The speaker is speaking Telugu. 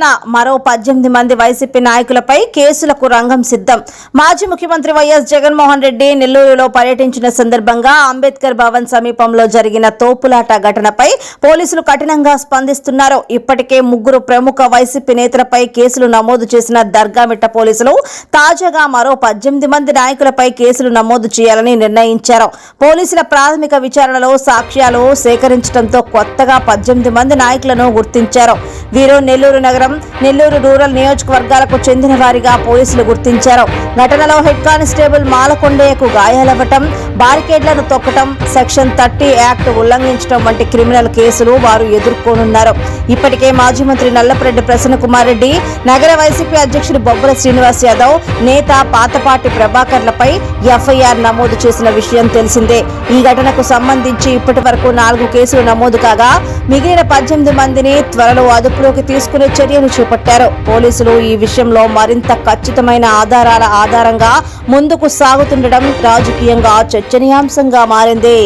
ఘటన మరో పద్దెనిమిది మంది వైసీపీ నాయకులపై కేసులకు రంగం సిద్ధం. మాజీ ముఖ్యమంత్రి వైఎస్ జగన్మోహన్ రెడ్డి నెల్లూరులో పర్యటించిన సందర్భంగా అంబేద్కర్ భవన్ సమీపంలో జరిగిన తోపులాట ఘటనపై పోలీసులు కఠినంగా స్పందిస్తున్నారు. ఇప్పటికే ముగ్గురు ప్రముఖ వైసీపీ నేతలపై కేసులు నమోదు చేసిన దర్గామిట్ట పోలీసులు తాజాగా మరో పద్దెనిమిది మంది నాయకులపై కేసులు నమోదు చేయాలని నిర్ణయించారు. పోలీసుల ప్రాథమిక విచారణలో సాక్ష్యాలు సేకరించడంతో కొత్తగా పద్దెనిమిది మంది నాయకులను గుర్తించారు. వీరు నెల్లూరు నగరం నెల్లూరు రూరల్ నియోజకవర్గాలకు చెందిన వారిగా పోలీసులు గుర్తించారు. ఘటనలో హెడ్ కానిస్టేబుల్ మాలకొండయ్యకు గాయాలవ్వటం బారికేడ్లను తొక్కటం సెక్షన్ థర్టీ యాక్ట్ ఉల్లంఘించడం వంటి క్రిమినల్ కేసులు వారు ఎదుర్కొనున్నారు. ఇప్పటికే మాజీ మంత్రి నల్లపరెడ్డి ప్రసన్న కుమార్ రెడ్డి నగర వైసీపీ అధ్యక్షుడు బొబ్బల శ్రీనివాస్ యాదవ్ నేత పాతపాటి ప్రభాకర్లపై ఎఫ్ఐఆర్ నమోదు చేసిన విషయం తెలిసిందే. ఈ ఘటనకు సంబంధించి ఇప్పటి వరకు నాలుగు కేసులు నమోదు కాగా మిగిలిన పద్దెనిమిది మందిని త్వరలో అదుపులోకి తీసుకునే చర్యలు చేపట్టారు. పోలీసులు ఈ విషయంలో మరింత ఖచ్చితమైన ఆధారాల ఆధారంగా ముందుకు సాగుతుండడం రాజకీయంగా చర్చనీయాంశంగా మారింది.